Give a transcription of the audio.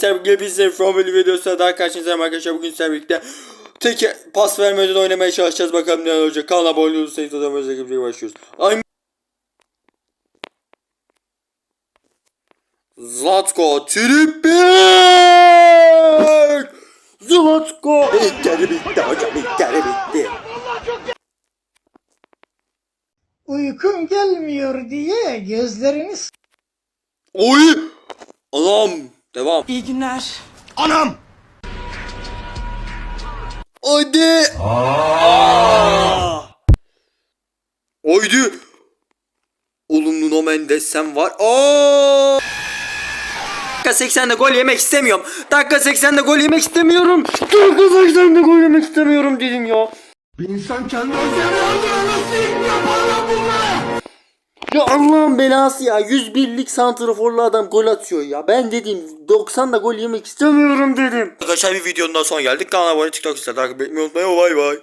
Sevgili bizler Formula videosuna daha karşınızdayım arkadaşlar. Bugün sizlerle birlikte tek pas vermeden oynamaya çalışacağız. Bakalım ne olacak. Kanala abone olursanız o zaman özellikle bir başlıyoruz. Ay Zlatko Trippier! Zlatko! İlkleri bitti hocam ilkleri bitti. Uykum gelmiyor diye gözlerini s- Oy! Anam! Devam. İyi günler. Hadi. Aa! Oydu. Oğlum Nuno Mendes sen var. Aa! Dakika 80'de gol yemek istemiyorum. Dakika 80'de gol yemek istemiyorum. Dakika 80'de gol yemek istemiyorum dedim ya. Bir insan kendi öldürür nasıl bunlar? Ya Allah'ın belası ya. 101'lik santraforlu adam gol atıyor ya. Ben dedim 90'da gol yemek istemiyorum dedim. Arkadaşlar bir videonun daha son geldik. Kanala abone TikTok takip etmeyi unutmayın. Bay bay.